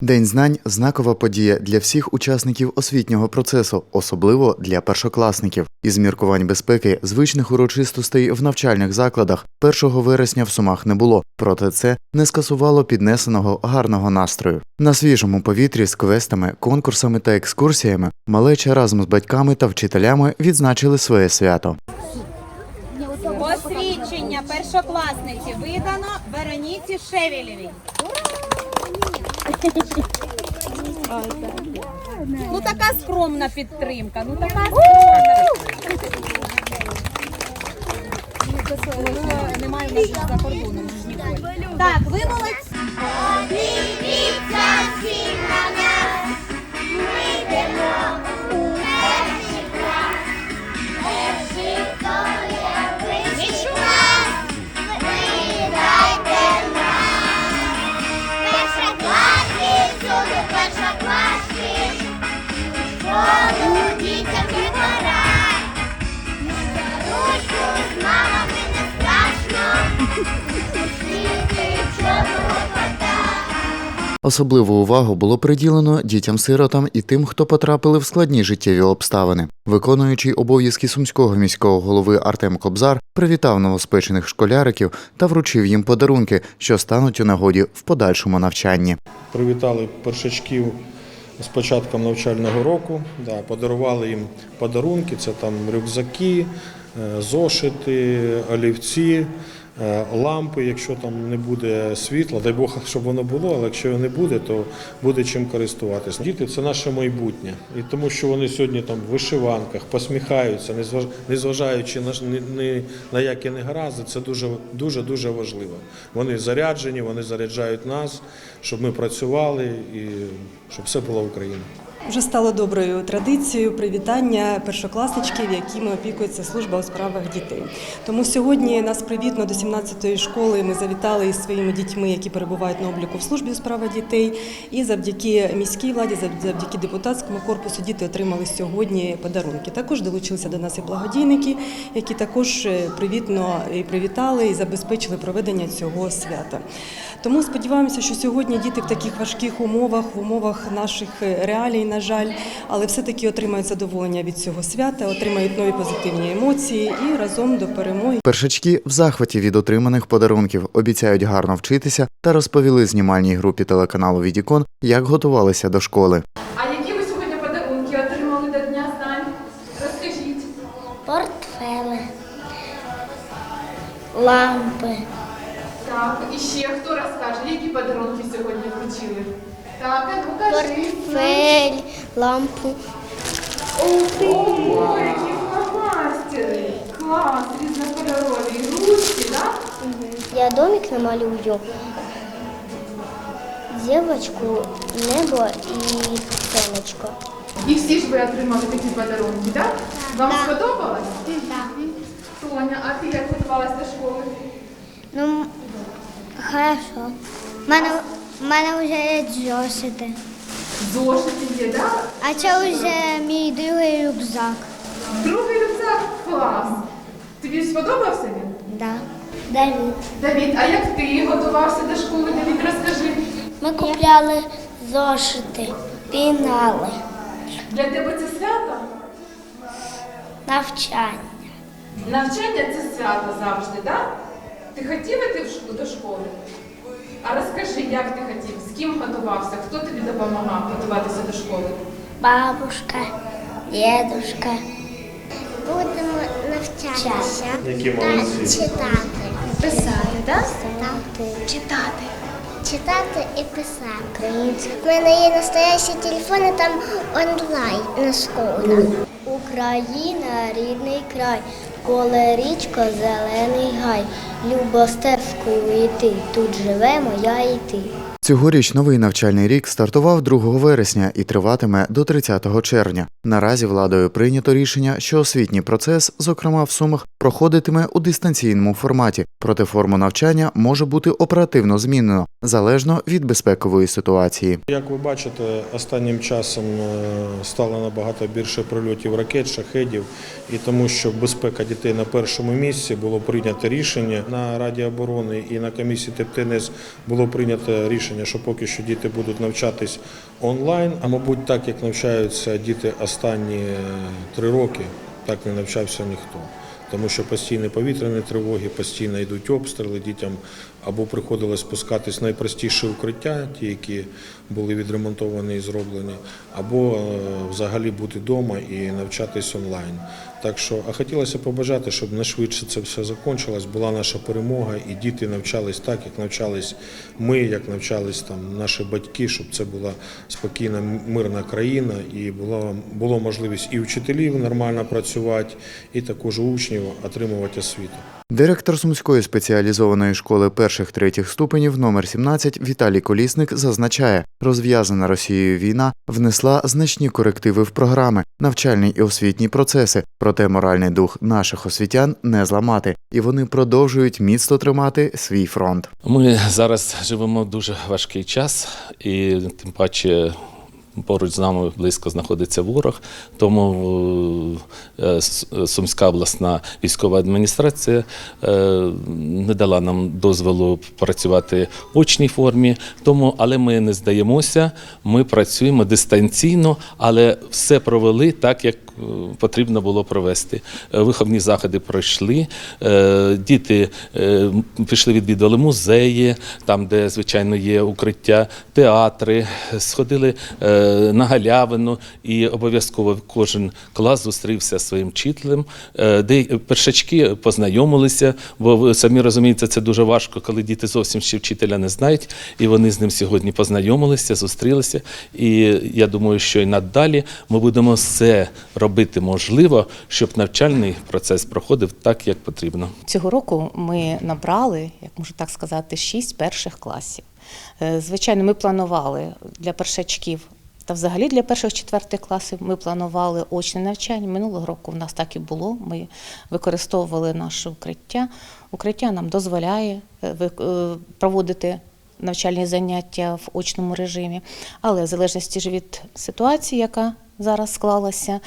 День знань знакова подія для всіх учасників освітнього процесу, особливо для першокласників. Із міркувань безпеки звичних урочистостей в навчальних закладах 1 вересня в Сумах не було, проте це не скасувало піднесеного гарного настрою. На свіжому повітрі з квестами, конкурсами та екскурсіями малеча разом з батьками та вчителями відзначили своє свято. Першокласниці видано Вероніці Шевелєвій. Ну така скромна підтримка. Ну така скромна. Немає нас за кордоном. Так, ви молодці. Дивіться Особливу увагу було приділено дітям-сиротам і тим, хто потрапили в складні життєві обставини. Виконуючий обов'язки сумського міського голови Артем Кобзар привітав новоспечених школяриків та вручив їм подарунки, що стануть у нагоді в подальшому навчанні. Привітали першачків з початком навчального року. Да, подарували їм подарунки, це там рюкзаки, е, зошити, олівці, лампи, якщо там не буде світла. Дай Бог, щоб воно було, але якщо його не буде, то буде чим користуватися. Діти це наше майбутнє. І тому, що вони сьогодні там в вишиванках, посміхаються, незваж- незважаючи на, ні- на які негаразди, це дуже дуже дуже важливо. Вони заряджені, вони заряджають нас, щоб ми працювали і щоб все було Україна. Вже стало доброю традицією привітання першокласничків, якими опікується служба у справах дітей. Тому сьогодні нас привітно до 17-ї школи. Ми завітали із своїми дітьми, які перебувають на обліку в службі у справах дітей. І завдяки міській владі, завдяки депутатському корпусу, діти отримали сьогодні подарунки. Також долучилися до нас і благодійники, які також е, привітно і привітали і забезпечили проведення цього свята. Тому сподіваємося, що сьогодні діти в таких важких умовах, в умовах наших е, реалій, на жаль, але все-таки отримають задоволення від цього свята, отримають нові позитивні емоції і разом до перемоги. Першачки в захваті від отриманих подарунків обіцяють гарно вчитися та розповіли знімальній групі телеканалу Відікон, як готувалися до школи. А які ви сьогодні подарунки отримали до Дня знань? Розкажіть. Портфели, лампи, Так, і ще хто розкаже, які подарунки сьогодні вручили? Так, а ну кажи. портфель, лампу. Ого, які фломастери! Клас, різнокольорові. І ручки, так? Я домик намалюю. Дівочку, небо і сонечко. І всі ж ви отримали такі подарунки, так? Вам сподобалось? Так. Тоня, а ти як готувалась до школи? Ну, м, хорошо. У мене, в мене вже є зошити. Зошити є, так? А це вже мій другий рюкзак. Другий рюкзак? Клас. Тобі сподобався він? Да. Давід. Давід, а як ти готувався до школи? Давід, розкажи. Ми купляли зошити, пінали, Для тебе це свято? навчання. Навчання це свято завжди, так? Ти хотів іти в до школи? А розкажи, як ти хотів, з ким готувався, хто тобі допомагав готуватися до школи? Бабушка, дедушка. Будемо навчатися. Які молодці. Читати. Писати, так? Читати. Читати і писати. У мене є настоящі телефони, там онлайн на школу. Україна рідний край, коле річка, зелений гай. Любостевською йти, тут живе моя і ти. Цьогоріч новий навчальний рік стартував 2 вересня і триватиме до 30 червня. Наразі владою прийнято рішення, що освітній процес, зокрема в Сумах, проходитиме у дистанційному форматі, проте форму навчання може бути оперативно змінено залежно від безпекової ситуації. Як ви бачите, останнім часом е, стало набагато більше прильотів ракет, шахедів, і тому, що безпека дітей на першому місці було прийнято рішення на Раді оборони і на комісії ТЕПТНС було прийнято рішення рішення, що поки що діти будуть навчатись онлайн, а мабуть, так як навчаються діти останні е, три роки, так не навчався ніхто. Тому що постійні повітряні тривоги, постійно йдуть обстріли дітям, або приходилось спускатись в найпростіші укриття, ті, які були відремонтовані і зроблені, або е, взагалі бути вдома і навчатись онлайн. Так що, а хотілося побажати, щоб найшвидше це все закінчилось, була наша перемога, і діти навчались так, як навчались ми, як навчались там наші батьки, щоб це була спокійна, мирна країна, і була було можливість і вчителів нормально працювати, і також учнів отримувати освіту. Директор Сумської спеціалізованої школи перших третіх ступенів номер 17 Віталій Колісник зазначає, розв'язана Росією війна внесла значні корективи в програми, навчальні і освітні процеси. Проте моральний дух наших освітян не зламати, і вони продовжують міцно тримати свій фронт. Ми зараз живемо дуже важкий час, і тим паче поруч з нами близько знаходиться ворог. Тому е, Сумська обласна військова адміністрація е, не дала нам дозволу працювати в очній формі. Тому, але ми не здаємося, ми працюємо дистанційно, але все провели так, як е, потрібно було провести. Е, Виховні заходи пройшли. е, Діти е, пішли відвідували музеї, там, де звичайно є укриття, театри, сходили е, на галявину, і обов'язково кожен клас зустрівся своїм вчителем. Е, Де першачки познайомилися, бо ви самі розумієте, це дуже важко, коли діти зовсім ще вчителя не знають, і вони з ним сьогодні познайомилися, зустрілися. І я думаю, що і надалі ми будемо все робити можливо, щоб навчальний процес проходив так, як потрібно. Цього року ми набрали, як можу так сказати, шість перших класів. Е, Звичайно, ми планували для першачків та взагалі для перших четвертих класів ми планували очне навчання. Минулого року в нас так і було. Ми використовували наше укриття. Укриття нам дозволяє е, е, проводити навчальні заняття в очному режимі, але в залежності від ситуації, яка зараз склалася,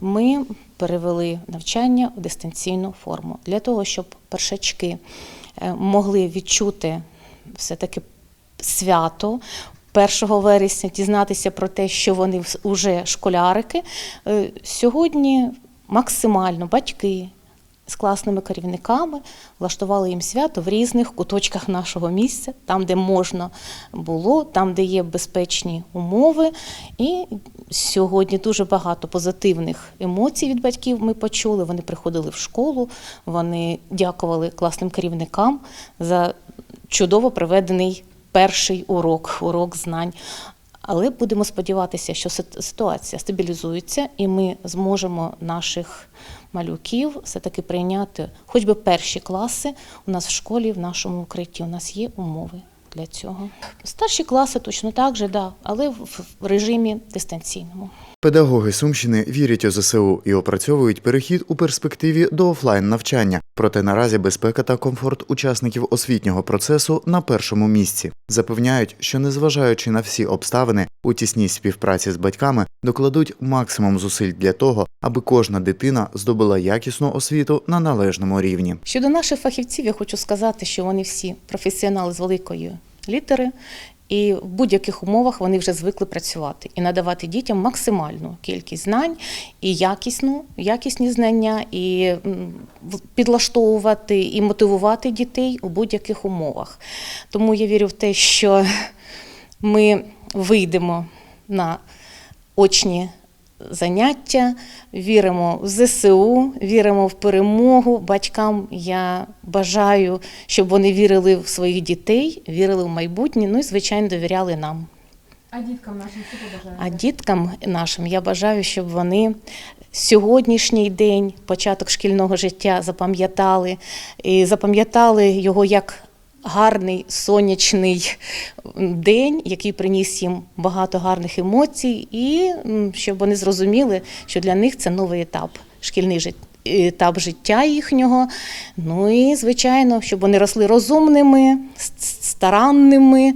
ми перевели навчання в дистанційну форму для того, щоб першачки е, могли відчути все-таки свято. 1 вересня дізнатися про те, що вони вже школярики. Е, Сьогодні максимально батьки з класними керівниками влаштували їм свято в різних куточках нашого місця, там, де можна було, там, де є безпечні умови. І сьогодні дуже багато позитивних емоцій від батьків ми почули. Вони приходили в школу, вони дякували класним керівникам за чудово проведений перший урок, урок знань. Але будемо сподіватися, що ситуація стабілізується, і ми зможемо наших малюків все-таки прийняти хоч би перші класи у нас в школі, в нашому укритті. У нас є умови для цього. Старші класи точно так же, да, але в режимі дистанційному. Педагоги Сумщини вірять у ЗСУ і опрацьовують перехід у перспективі до офлайн навчання. Проте наразі безпека та комфорт учасників освітнього процесу на першому місці. Запевняють, що незважаючи на всі обставини, у тісній співпраці з батьками докладуть максимум зусиль для того, аби кожна дитина здобула якісну освіту на належному рівні. Щодо наших фахівців, я хочу сказати, що вони всі професіонали з великої літери, і в будь-яких умовах вони вже звикли працювати і надавати дітям максимальну кількість знань і якісну, якісні знання, і підлаштовувати і мотивувати дітей у будь-яких умовах. Тому я вірю в те, що ми вийдемо на очні заняття, віримо в ЗСУ, віримо в перемогу. Батькам я бажаю, щоб вони вірили в своїх дітей, вірили в майбутнє, ну і звичайно довіряли нам. А діткам нашим що побажаєте? А діткам нашим я бажаю, щоб вони сьогоднішній день, початок шкільного життя, запам'ятали і запам'ятали його як гарний сонячний день, який приніс їм багато гарних емоцій, і щоб вони зрозуміли, що для них це новий етап шкільний. Етап життя їхнього. Ну і, звичайно, щоб вони росли розумними, старанними,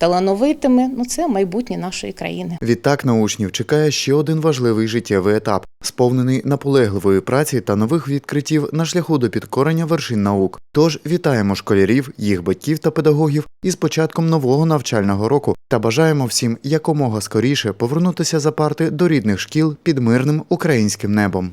талановитими. Ну це майбутнє нашої країни. Відтак на учнів чекає ще один важливий життєвий етап, сповнений наполегливої праці та нових відкриттів на шляху до підкорення вершин наук. Тож вітаємо школярів, їх батьків та педагогів із початком нового навчального року та бажаємо всім якомога скоріше повернутися за парти до рідних шкіл під мирним українським небом.